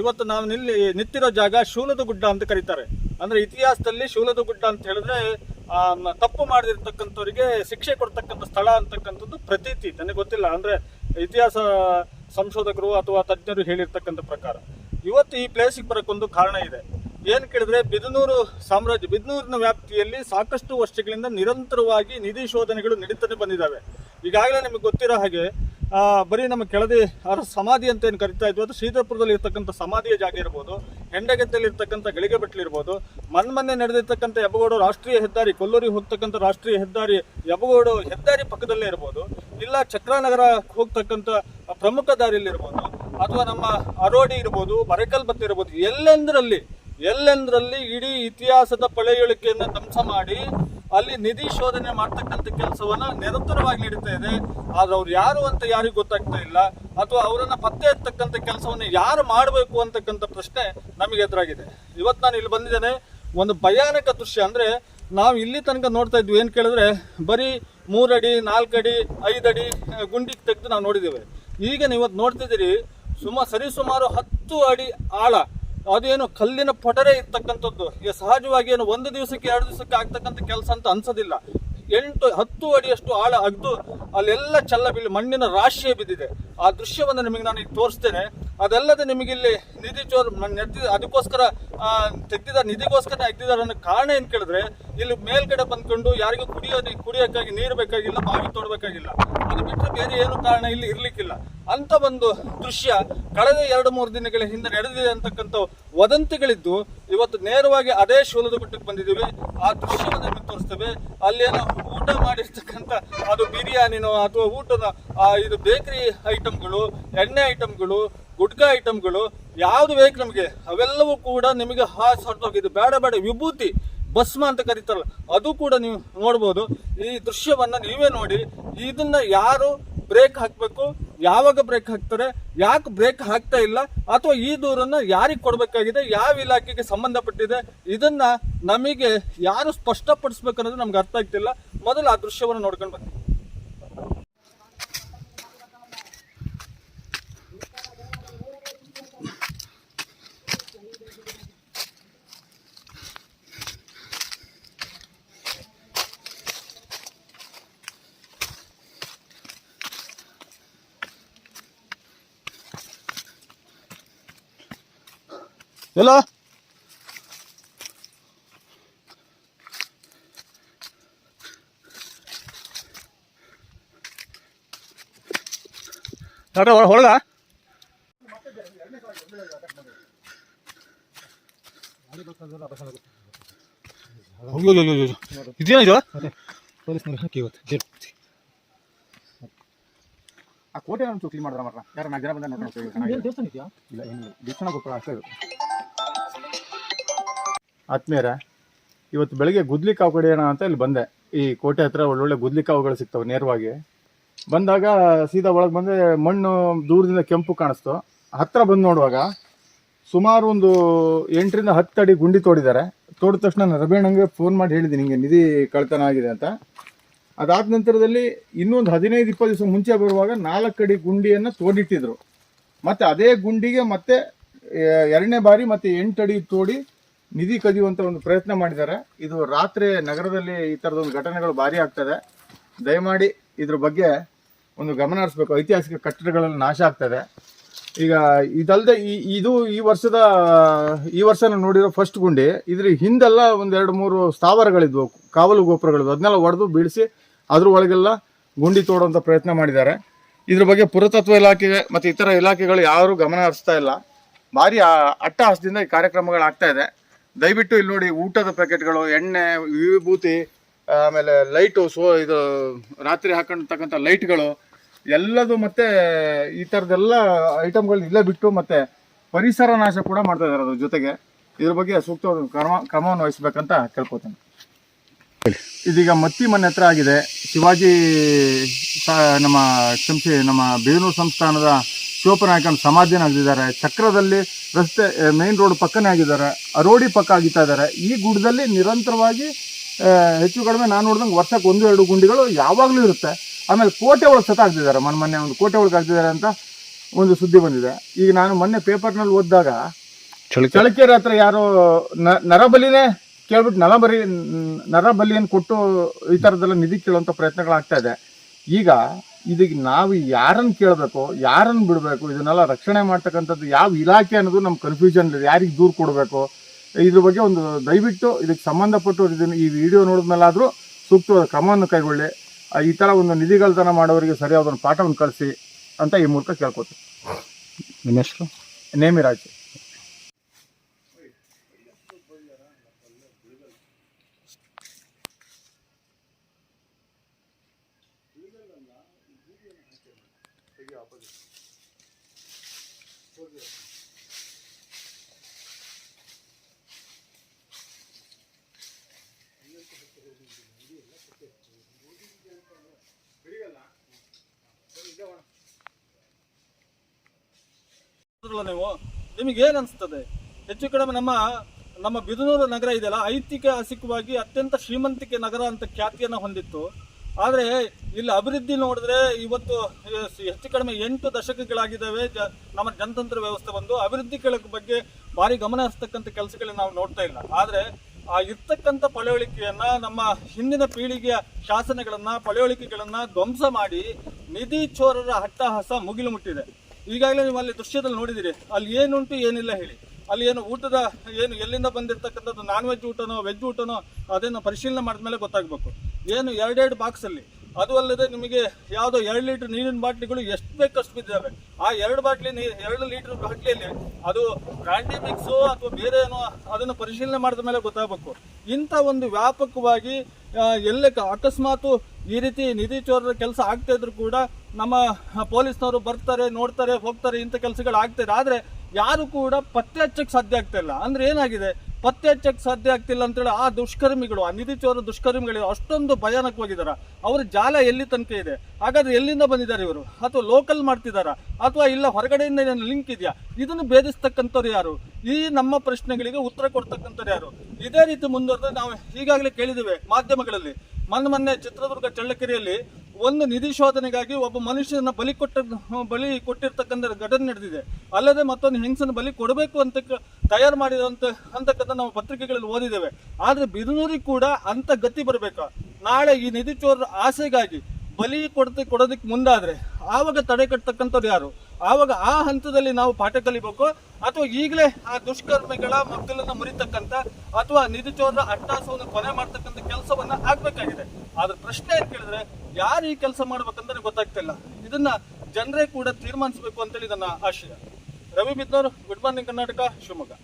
ಇವತ್ತು ನಾವು ನಿಲ್ಲಿ ನಿಂತಿರೋ ಜಾಗ ಶೂಲದ ಗುಡ್ಡ ಅಂತ ಕರೀತಾರೆ. ಅಂದ್ರೆ ಇತಿಹಾಸದಲ್ಲಿ ಶೂಲದ ಗುಡ್ಡ ಅಂತ ಹೇಳಿದ್ರೆ ತಪ್ಪು ಮಾಡದಿರ್ತಕ್ಕಂಥವ್ರಿಗೆ ಶಿಕ್ಷೆ ಕೊಡ್ತಕ್ಕಂಥ ಸ್ಥಳ ಅಂತಕ್ಕಂಥದ್ದು ಪ್ರತೀತಿ. ನನಗೆ ಗೊತ್ತಿಲ್ಲ. ಅಂದ್ರೆ ಇತಿಹಾಸ ಸಂಶೋಧಕರು ಅಥವಾ ತಜ್ಞರು ಹೇಳಿರ್ತಕ್ಕಂಥ ಪ್ರಕಾರ. ಇವತ್ತು ಈ ಪ್ಲೇಸಿಗೆ ಬರೋಕ್ಕೊಂದು ಕಾರಣ ಇದೆ. ಏನು ಕೇಳಿದ್ರೆ, ಬಿದನೂರು ಸಾಮ್ರಾಜ್ಯ, ಬಿದನೂರಿನ ವ್ಯಾಪ್ತಿಯಲ್ಲಿ ಸಾಕಷ್ಟು ವರ್ಷಗಳಿಂದ ನಿರಂತರವಾಗಿ ನಿಧಿ ಶೋಧನೆಗಳು ನಡೀತಾನೆ ಬಂದಿದ್ದಾವೆ. ಈಗಾಗಲೇ ನಿಮಗೆ ಗೊತ್ತಿರೋ ಹಾಗೆ ಬರೀ ನಮ್ಮ ಕೆಳದಿ ಅವರ ಸಮಾಧಿ ಅಂತ ಏನು ಕರಿತಾ ಇದ್ವಿ? ಅದು ಸೀತಾಪುರದಲ್ಲಿ ಇರ್ತಕ್ಕಂಥ ಸಮಾಧಿಯ ಜಾಗ ಇರ್ಬೋದು ಹೆಂಡಗದ್ದೆಯಲ್ಲಿ ಇರ್ತಕ್ಕಂಥ ಗಳಿಗೆ ಬೆಟ್ಲು ಇರ್ಬೋದು ಮನ್ ಮೊನ್ನೆ ನಡೆದಿರ್ತಕ್ಕಂಥ ಯಬಗೋಡು ರಾಷ್ಟ್ರೀಯ ಹೆದ್ದಾರಿ, ಕೊಲ್ಲೂರಿಗೆ ಹೋಗ್ತಕ್ಕಂಥ ರಾಷ್ಟ್ರೀಯ ಹೆದ್ದಾರಿ ಯಬಗೋಡು ಹೆದ್ದಾರಿ ಪಕ್ಕದಲ್ಲೇ ಇರ್ಬೋದು, ಇಲ್ಲ ಚಕ್ರಾನಗರ ಹೋಗ್ತಕ್ಕಂಥ ಪ್ರಮುಖ ದಾರಿಯಲ್ಲಿ ಇರ್ಬೋದು, ಅಥವಾ ನಮ್ಮ ಅರೋಡಿ ಇರ್ಬೋದು ಬರಕಲ್ ಬತ್ತಿ ಇರ್ಬೋದು, ಎಲ್ಲೆಂದರಲ್ಲಿ ಎಲ್ಲೆಂದರಲ್ಲಿ ಇಡೀ ಇತಿಹಾಸದ ಪಳೆಯುಳಿಕೆಯನ್ನು ಧ್ವಂಸ ಮಾಡಿ ಅಲ್ಲಿ ನಿಧಿ ಶೋಧನೆ ಮಾಡ್ತಕ್ಕಂಥ ಕೆಲಸವನ್ನ ನಿರಂತರವಾಗಿ ನಡೀತಾ ಇದೆ. ಆದ್ರೆ ಅವ್ರು ಯಾರು ಅಂತ ಯಾರಿಗೂ ಗೊತ್ತಾಗ್ತಾ ಇಲ್ಲ. ಅಥವಾ ಅವರನ್ನ ಪತ್ತೆ ಹತ್ತಕ್ಕಂಥ ಕೆಲಸವನ್ನ ಯಾರು ಮಾಡಬೇಕು ಅಂತಕ್ಕಂಥ ಪ್ರಶ್ನೆ ನಮಗೆ ಎದುರಾಗಿದೆ. ಇವತ್ತು ನಾನು ಇಲ್ಲಿ ಬಂದಿದ್ದೇನೆ. ಒಂದು ಭಯಾನಕ ದೃಶ್ಯ ಅಂದ್ರೆ ನಾವು ಇಲ್ಲಿ ತನಕ ನೋಡ್ತಾ ಇದ್ವಿ. ಏನು ಕೇಳಿದ್ರೆ ಬರೀ ಮೂರಡಿ, ನಾಲ್ಕಡಿ, ಐದಡಿ ಗುಂಡಿಗೆ ತೆಗೆದು ನಾವು ನೋಡಿದ್ದೇವೆ. ಈಗ ನೀವು ಇವತ್ತು ನೋಡ್ತಿದ್ದೀರಿ ಸುಮಾರು ಸರಿಸುಮಾರು ಹತ್ತು ಅಡಿ ಆಳ ಅದೇನು ಕಲ್ಲಿನ ಪೊಟರೆ ಇರ್ತಕ್ಕಂಥದ್ದು. ಸಹಜವಾಗಿ ಏನು ಒಂದು ದಿವಸಕ್ಕೆ, ಎರಡು ದಿವಸಕ್ಕೆ ಆಗ್ತಕ್ಕಂಥ ಕೆಲಸ ಅಂತ ಅನ್ಸೋದಿಲ್ಲ. ಎಂಟು, ಹತ್ತು ಅಡಿಯಷ್ಟು ಆಳ ಅಗ್ದು ಅಲ್ಲೆಲ್ಲ ಚೆಲ್ಲ ಬೀಳಿ ಮಣ್ಣಿನ ರಾಶಿಯೇ ಬಿದ್ದಿದೆ. ಆ ದೃಶ್ಯವನ್ನು ನಿಮಗೆ ನಾನು ಈಗ ತೋರಿಸ್ತೇನೆ. ಅದಲ್ಲದೆ ನಿಮಗೆ ಇಲ್ಲಿ ನಿಧಿ ಚೋರ್ ನೆದ್ದಿ ಅದಕ್ಕೋಸ್ಕರ ತೆಗ್ದಿದ ನಿಧಿಗೋಸ್ಕರ ಎದ್ದಿದ್ದಾರೆ ಅನ್ನೋ ಕಾರಣ ಏನು ಕೇಳಿದ್ರೆ, ಇಲ್ಲಿ ಮೇಲ್ಗಡೆ ಬಂದ್ಕೊಂಡು ಯಾರಿಗೂ ಕುಡಿಯೋ ನೀ- ಕುಡಿಯೋಕ್ಕಾಗಿ, ನೀರು ಬೇಕಾಗಿಲ್ಲ, ಬಾವಿ ತೋಡಬೇಕಾಗಿಲ್ಲ. ಅದು ಬಿಟ್ಟರೆ ಬೇರೆ ಏನು ಕಾರಣ ಇಲ್ಲಿ ಇರ್ಲಿಕ್ಕಿಲ್ಲ. ಅಂತ ಒಂದು ದೃಶ್ಯ ಕಳೆದ ಎರಡು ಮೂರು ದಿನಗಳ ಹಿಂದೆ ನಡೆದಿದೆ ಅಂತಕ್ಕಂಥ ವದಂತಿಗಳಿದ್ದು, ಇವತ್ತು ನೇರವಾಗಿ ಅದೇ ಶೂಲದ ಗುಟ್ಟಕ್ಕೆ ಬಂದಿದ್ದೀವಿ. ಆ ದೃಶ್ಯವನ್ನು ನಿಮಗೆ ತೋರಿಸ್ತೇವೆ. ಅಲ್ಲೇನೋ ಊಟ ಮಾಡಿರ್ತಕ್ಕಂಥ ಅದು ಬಿರಿಯಾನಿನೋ ಅಥವಾ ಊಟದ ಇದು ಬೇಕರಿ ಐಟಮ್ಗಳು ಎಣ್ಣೆ ಐಟಮ್ಗಳು ಗುಡ್ಕ ಐಟಮ್ಗಳು ಯಾವುದು ಬೇಕು ನಮಗೆ, ಅವೆಲ್ಲವೂ ಕೂಡ ನಿಮಗೆ ಹಾಸ್ ಹೊರಟೋಗಿದೆ ಬೇಡ ಬೇಡ, ವಿಭೂತಿ, ಭಸ್ಮ ಅಂತ ಕರೀತಾರಲ್ಲ, ಅದು ಕೂಡ ನೀವು ನೋಡ್ಬೋದು. ಈ ದೃಶ್ಯವನ್ನು ನೀವೇ ನೋಡಿ, ಇದನ್ನ ಯಾರು ಬ್ರೇಕ್ ಹಾಕಬೇಕು ಯಾವಾಗ ಬ್ರೇಕ್ ಹಾಕ್ತಾರೆ, ಯಾಕೆ ಬ್ರೇಕ್ ಹಾಕ್ತಾ ಇಲ್ಲ, ಅಥವಾ ಈ ದೂರನ್ನ ಯಾರಿಗೆ ಕೊಡಬೇಕಾಗಿದೆ, ಯಾವ ಇಲಾಖೆಗೆ ಸಂಬಂಧಪಟ್ಟಿದೆ, ಇದನ್ನ ನಮಗೆ ಯಾರು ಸ್ಪಷ್ಟಪಡಿಸ್ಬೇಕನ್ನೋದು ನಮ್ಗೆ ಅರ್ಥ ಆಗ್ತಿಲ್ಲ. ಮೊದಲು ಆ ದೃಶ್ಯವನ್ನು ನೋಡ್ಕೊಂಡು ಬನ್ನಿ. ಎಲ್ಲ? ಹೊಳಗ ಇದೇನಿದು ಪೊಲೀಸ್ನವ್ರು ಹಾಕಿ ಇವತ್ತು. ಜೇಲ್ ಪೂರ್ತಿ. ಆ ಕೋಟೆ ಒಂದು ಕ್ಲೀನ್ ಮಾಡಿದ್ರ ಮಾತ್ರ ಯಾರು ನಾಲ್ಕು ಜನ ಬಂದ ಇದೆಯಾ? ಇಲ್ಲ ಏನು ದೇವಸ್ಥಾನ ಗೊಬ್ಬರ ಅಷ್ಟೇ ಆತ್ಮೀಯರ, ಇವತ್ತು ಬೆಳಗ್ಗೆ ಗುದ್ಲಿ ಕಾವು ಕಡಿಯೋಣ ಅಂತ ಇಲ್ಲಿ ಬಂದೆ. ಈ ಕೋಟೆ ಹತ್ರ ಒಳ್ಳೊಳ್ಳೆ ಗುದ್ಲಿ ಕಾವುಗಳು ಸಿಗ್ತವೆ ನೇರವಾಗಿ. ಬಂದಾಗ ಸೀದಾ ಒಳಗೆ ಬಂದೆ ಮಣ್ಣು ದೂರದಿಂದ ಕೆಂಪು ಕಾಣಿಸ್ತು. ಹತ್ತಿರ ಬಂದು ನೋಡುವಾಗ ಸುಮಾರು ಒಂದು ಎಂಟರಿಂದ ಹತ್ತು ಅಡಿ ಗುಂಡಿ ತೋಡಿದ್ದಾರೆ. ತೋಡಿದ ತಕ್ಷಣ ರಬೇಣಂಗೆ ಫೋನ್ ಮಾಡಿ ಹೇಳಿದ್ದೀನಿ ಹಿಂಗೆ ನಿಧಿ ಕಳ್ತನ ಆಗಿದೆ ಅಂತ. ಅದಾದ ನಂತರದಲ್ಲಿ ಇನ್ನೊಂದು ಹದಿನೈದು, ಇಪ್ಪತ್ತು ದಿವಸ ಮುಂಚೆ ಬರುವಾಗ ನಾಲ್ಕು ಅಡಿ ಗುಂಡಿಯನ್ನು ತೋಡಿಟ್ಟಿದ್ರು. ಮತ್ತು ಅದೇ ಗುಂಡಿಗೆ ಮತ್ತೆ ಎರಡನೇ ಬಾರಿ ಮತ್ತೆ ಎಂಟು ಅಡಿ ತೋಡಿ ನಿಧಿ ಕದಿಯುವಂತ ಒಂದು ಪ್ರಯತ್ನ ಮಾಡಿದ್ದಾರೆ. ಇದು ರಾತ್ರಿ ನಗರದಲ್ಲಿ ಈ ಥರದ ಒಂದು ಘಟನೆಗಳು ಭಾರಿ ಆಗ್ತದೆ. ದಯಮಾಡಿ ಇದ್ರ ಬಗ್ಗೆ ಒಂದು ಗಮನ ಹರಿಸ್ಬೇಕು. ಐತಿಹಾಸಿಕ ಕಟ್ಟಡಗಳಲ್ಲಿ ನಾಶ ಆಗ್ತದೆ. ಈಗ ಇದಲ್ಲದೆ ಇದು ಈ ವರ್ಷದ, ಈ ವರ್ಷ ನೋಡಿರೋ ಫಸ್ಟ್ ಗುಂಡಿ, ಇದ್ರ ಹಿಂದೆಲ್ಲ ಒಂದ್ ಎರಡು ಮೂರು ಸ್ಥಾವರಗಳಿದ್ವು ಕಾವಲು ಗೋಪುರಗಳಿದ್ವು. ಅದನ್ನೆಲ್ಲ ಒಡೆದು ಬೀಳಿಸಿ ಅದ್ರ ಒಳಗೆಲ್ಲ ಗುಂಡಿ ತೋಡುವಂತ ಪ್ರಯತ್ನ ಮಾಡಿದ್ದಾರೆ. ಇದ್ರ ಬಗ್ಗೆ ಪುರಾತತ್ವ ಇಲಾಖೆ ಮತ್ತೆ ಇತರ ಇಲಾಖೆಗಳು ಯಾರು ಗಮನ ಹರಿಸ್ತಾ ಇಲ್ಲ. ಭಾರಿ ಅಟ್ಟಹಾಸದಿಂದ ಈ ಕಾರ್ಯಕ್ರಮಗಳು ಆಗ್ತಾ ಇದೆ. ದಯವಿಟ್ಟು ಇಲ್ಲಿ ನೋಡಿ ಊಟದ ಪ್ಯಾಕೆಟ್ಗಳು, ಎಣ್ಣೆ, ವಿಭೂತಿ, ಆಮೇಲೆ ಲೈಟು, ಸೋ, ಇದು ರಾತ್ರಿ ಹಾಕೊಂಡಿರ್ತಕ್ಕಂಥ ಲೈಟ್ಗಳು, ಎಲ್ಲದು ಮತ್ತೆ ಈ ಥರದ್ದೆಲ್ಲ ಐಟಮ್ಗಳು ಇಲ್ಲೇ ಬಿಟ್ಟು ಮತ್ತೆ ಪರಿಸರ ನಾಶ ಕೂಡ ಮಾಡ್ತಾ ಇದ್ದಾರೆ ಅದ್ರ ಜೊತೆಗೆ. ಇದ್ರ ಬಗ್ಗೆ ಸೂಕ್ತ ಕ್ರಮ, ಕ್ರಮವನ್ನು ವಹಿಸ್ಬೇಕಂತ ಕೇಳ್ಕೊತೇನೆ. ಇದೀಗ ಮತ್ತಿ ಮನೆ ಹತ್ರ ಆಗಿದೆ. ಶಿವಾಜಿ ನಮ್ಮ ಕ್ಷಮಿಸಿ, ನಮ್ಮ ಬೇನೂರು ಸಂಸ್ಥಾನದ ಶಿವಪ್ಪನಾಯಕನ ಸಮಾಧಿನ ಆಗಿದ್ದಾರೆ ಚಕ್ರದಲ್ಲಿ ರಸ್ತೆ ಮೇನ್ ರೋಡ್ ಪಕ್ಕನೇ ಆಗಿದ್ದಾರೆ. ಅರೋಡಿ ಪಕ್ಕ ಆಗಿತ್ತಾ ಇದ್ದಾರೆ. ಈ ಗುಡ್ಡದಲ್ಲಿ ನಿರಂತರವಾಗಿ ಹೆಚ್ಚು ಕಡಿಮೆ ನಾನು ನೋಡಿದಂಗೆ ವರ್ಷಕ್ಕೆ ಒಂದು ಎರಡು ಗುಂಡಿಗಳು ಯಾವಾಗಲೂ ಇರುತ್ತೆ. ಆಮೇಲೆ ಕೋಟೆ ಒಳಗೆ ಸತ ಆಗ್ತಿದ್ದಾರೆ ಮೊನ್ನೆ ಮೊನ್ನೆ ಒಂದು ಕೋಟೆ ಒಳಗೆ ಆಗ್ತಿದ್ದಾರೆ ಅಂತ ಒಂದು ಸುದ್ದಿ ಬಂದಿದೆ. ಈಗ ನಾನು ಮೊನ್ನೆ ಪೇಪರ್ನಲ್ಲಿ ಓದಿದಾಗ ಚಳಿಕೆ. ಚಳಕೆರೆ ಹತ್ರ ಯಾರೋ ನ- ನರಬಲಿನೇ ಕೇಳ್ಬಿಟ್ಟು ನರಬರಿ ನರಬಲಿಯನ್ನು ಕೊಟ್ಟು ಈ ಥರದ್ದೆಲ್ಲ ನಿಧಿ ಕೇಳುವಂಥ ಪ್ರಯತ್ನಗಳಾಗ್ತಾ ಇದೆ. ಈಗ ಇದಕ್ಕೆ ನಾವು ಯಾರನ್ನು ಕೇಳಬೇಕು ಯಾರನ್ನು ಬಿಡಬೇಕು ಇದನ್ನೆಲ್ಲ ರಕ್ಷಣೆ ಮಾಡ್ತಕ್ಕಂಥದ್ದು ಯಾವ ಇಲಾಖೆ ಅನ್ನೋದು ನಮ್ಮ ಕನ್ಫ್ಯೂಷನ್ ಇದೆ ಯಾರಿಗೆ ದೂರು ಕೊಡಬೇಕು? ಇದ್ರ ಬಗ್ಗೆ ಒಂದು ದಯವಿಟ್ಟು ಇದಕ್ಕೆ ಸಂಬಂಧಪಟ್ಟು ಇದನ್ನು ಈ ವಿಡಿಯೋ ನೋಡಿದ್ಮೇಲಾದರೂ ಸೂಕ್ತವಾದ ಕ್ರಮವನ್ನು ಕೈಗೊಳ್ಳಿ. ಈ ಥರ ಒಂದು ನಿಧಿಗಳತನ ಮಾಡೋರಿಗೆ ಸರಿಯಾದ ಒಂದು ಪಾಠವನ್ನು ಕಳಿಸಿ ಅಂತ ಈ ಮೂಲಕ ಕೇಳ್ಕೊತೀವಿ ನಿಮ್ಮ ಹೆಸರು? ನೇಮಿರಾಜ್. ನೋಡಿದ್ರಲ್ಲ ನೀವು? ನಿಮಗೆ ಏನ್ ಹೆಚ್ಚು ಕಡಿಮೆ ನಮ್ಮ ನಮ್ಮ ಬಿದನೂರು ನಗರ ಇದೆಯಲ್ಲ, ಐತಿಹಾಸಿಕವಾಗಿ ಅತ್ಯಂತ ಶ್ರೀಮಂತಿಕೆ ನಗರ ಅಂತ ಖ್ಯಾತಿಯನ್ನು ಹೊಂದಿತ್ತು. ಆದರೆ ಇಲ್ಲಿ ಅಭಿವೃದ್ಧಿ ನೋಡಿದ್ರೆ ಇವತ್ತು ಹೆಚ್ಚು ಕಡಿಮೆ ಎಂಟು ದಶಕಗಳಾಗಿದ್ದಾವೆ. ಜ- ನಮ್ಮ ಜನತಂತ್ರ ವ್ಯವಸ್ಥೆ ಬಂದು ಅಭಿವೃದ್ಧಿಗಳ ಬಗ್ಗೆ ಭಾರಿ ಗಮನ ಹರಿಸ್ತಕ್ಕಂಥ ಕೆಲಸಗಳನ್ನ ನಾವು ನೋಡ್ತಾ ಇಲ್ಲ. ಆದರೆ ಆ ಇರ್ತಕ್ಕಂಥ ಪಳೆಯುಳಿಕೆಯನ್ನ ನಮ್ಮ ಹಿಂದಿನ ಪೀಳಿಗೆಯ ಶಾಸನಗಳನ್ನು ಪಳೆಯುಳಿಕೆಗಳನ್ನ ಧ್ವಂಸ ಮಾಡಿ ನಿಧಿ ಚೋರರ ಹಟ್ಟಹಾಸ ಮುಗಿಲು ಮುಟ್ಟಿದೆ. ಈಗಾಗಲೇ ನೀವು ಅಲ್ಲಿ ದೃಶ್ಯದಲ್ಲಿ ನೋಡಿದಿರಿ. ಅಲ್ಲಿ ಏನುಂಟು ಏನಿಲ್ಲ ಹೇಳಿ. ಅಲ್ಲಿ ಏನು ಊಟದ, ಏನು ಎಲ್ಲಿಂದ ಬಂದಿರತಕ್ಕಂಥದ್ದು ನಾನ್ ವೆಜ್ ಊಟನೋ ವೆಜ್ ಊಟನೋ ಅದನ್ನು ಪರಿಶೀಲನೆ ಮಾಡಿದ್ಮೇಲೆ ಗೊತ್ತಾಗಬೇಕು. ಏನು ಎರಡೆರಡು ಬಾಕ್ಸಲ್ಲಿ ಅದು ಅಲ್ಲದೆ ನಿಮಗೆ ಯಾವುದೋ ಎರಡು ಲೀಟರ್ ನೀರಿನ ಬಾಟ್ಲಿಗಳು ಎಷ್ಟು ಬೇಕಷ್ಟು ಬಿದ್ದಾವೆ. ಆ ಎರಡು ಬಾಟ್ಲಿ ನೀರು ಎರಡು ಲೀಟರ್ ಬಾಟ್ಲಿಯಲ್ಲಿ ಅದು ಬ್ರಾಂಡಿ ಮಿಕ್ಸು ಅಥವಾ ಬೇರೆ ಏನೋ ಅದನ್ನು ಪರಿಶೀಲನೆ ಮಾಡಿದ ಮೇಲೆ ಗೊತ್ತಾಗಬೇಕು. ಇಂಥ ಒಂದು ವ್ಯಾಪಕವಾಗಿ ಎಲ್ಲ ಅಕಸ್ಮಾತು ಈ ರೀತಿ ನಿಧಿ ಚೋರರ ಕೆಲಸ ಆಗ್ತಾ ಇದ್ರು ಕೂಡ ನಮ್ಮ ಪೊಲೀಸ್ನವರು ಬರ್ತಾರೆ, ನೋಡ್ತಾರೆ, ಹೋಗ್ತಾರೆ ಇಂಥ ಕೆಲಸಗಳು ಆಗ್ತಾ ಇದೆ. ಆದರೆ ಯಾರು ಕೂಡ ಪತ್ತೆ ಹಚ್ಚಕ್ಕೆ ಸಾಧ್ಯ ಆಗ್ತಾ ಇಲ್ಲ. ಅಂದ್ರೆ ಏನಾಗಿದೆ? ಪತ್ತೆ ಹಚ್ಚಕ್ಕೆ ಸಾಧ್ಯ ಆಗ್ತಿಲ್ಲ ಅಂತೇಳಿ ಆ ದುಷ್ಕರ್ಮಿಗಳು, ಆ ನಿಧಿ ಚೋರ ದುಷ್ಕರ್ಮಿಗಳು ಅಷ್ಟೊಂದು ಭಯಾನಕವಾಗಿದ್ದಾರೆ. ಅವರ ಜಾಲ ಎಲ್ಲಿ ತನಕ ಇದೆ? ಹಾಗಾದ್ರೆ ಎಲ್ಲಿಂದ ಬಂದಿದ್ದಾರೆ ಇವರು? ಅಥವಾ ಲೋಕಲ್ ಮಾಡ್ತಿದ್ದಾರಾ? ಅಥವಾ ಇಲ್ಲ ಹೊರಗಡೆಯಿಂದ ಏನೇನು ಲಿಂಕ್ ಇದೆಯಾ? ಇದನ್ನು ಭೇದಿಸ್ತಕ್ಕಂಥವ್ರು ಯಾರು? ಈ ನಮ್ಮ ಪ್ರಶ್ನೆಗಳಿಗೆ ಉತ್ತರ ಕೊಡ್ತಕ್ಕಂಥವ್ರು ಯಾರು? ಇದೇ ರೀತಿ ಮುಂದುವರೆದು ನಾವು ಈಗಾಗಲೇ ಕೇಳಿದ್ದೇವೆ ಮಾಧ್ಯಮಗಳಲ್ಲಿ. ಮೊನ್ನೆ ಮೊನ್ನೆ ಚಿತ್ರದುರ್ಗ ಚಳ್ಳಕೆರೆಯಲ್ಲಿ ಒಂದು ನಿಧಿ ಶೋಧನೆಗಾಗಿ ಒಬ್ಬ ಮನುಷ್ಯನ ಬಲಿ ಕೊಟ್ಟ, ಬಲಿ ಕೊಟ್ಟಿರ್ತಕ್ಕಂಥ ಘಟನೆ ನಡೆದಿದೆ. ಅಲ್ಲದೆ ಮತ್ತೊಂದು ಹೆಂಗಸನ ಬಲಿ ಕೊಡಬೇಕು ಅಂತ ತಯಾರು ಮಾಡಿದಂತ ಅಂತಕ್ಕಂಥ ನಾವು ಪತ್ರಿಕೆಗಳಲ್ಲಿ ಓದಿದ್ದೇವೆ. ಆದರೆ ಬಿದನೂರಿಗೆ ಕೂಡ ಅಂತ ಗತಿ ಬರಬೇಕು. ನಾಳೆ ಈ ನಿಧಿ ಚೋರರ ಆಸೆಗಾಗಿ ಬಲಿ ಕೊಡ್ತಿ, ಕೊಡೋದಕ್ಕೆ ಮುಂದಾದ್ರೆ ಆವಾಗ ತಡೆ ಕಟ್ಟತಕ್ಕಂಥವ್ರು ಯಾರು? ಆವಾಗ ಆ ಹಂತದಲ್ಲಿ ನಾವು ಪಾಠ ಕಲಿಬೇಕು ಅಥವಾ ಈಗಲೇ ಆ ದುಷ್ಕರ್ಮಿಗಳ ಮಕ್ಕಳನ್ನ ಮುರಿತಕ್ಕಂಥ ಅಥವಾ ನಿಧಿ ಚೋರರ ಅಟ್ಟಾಸವನ್ನು ಕೊನೆ ಮಾಡ್ತಕ್ಕಂಥ ಕೆಲಸವನ್ನ ಆಗಬೇಕಾಗಿದೆ. ಆದ್ರೆ ಪ್ರಶ್ನೆ ಏನ್ ಕೇಳಿದ್ರೆ ಯಾರು ಈ ಕೆಲಸ ಮಾಡ್ಬೇಕಂದ್ರೆ ಗೊತ್ತಾಗ್ತಿಲ್ಲ. ಇದನ್ನ ಜನರೇ ಕೂಡ ತೀರ್ಮಾನಿಸಬೇಕು ಅಂತೇಳಿ ನನ್ನ ಆಶಯ. Ravi Bidnur good morning Karnataka, Shivamogga.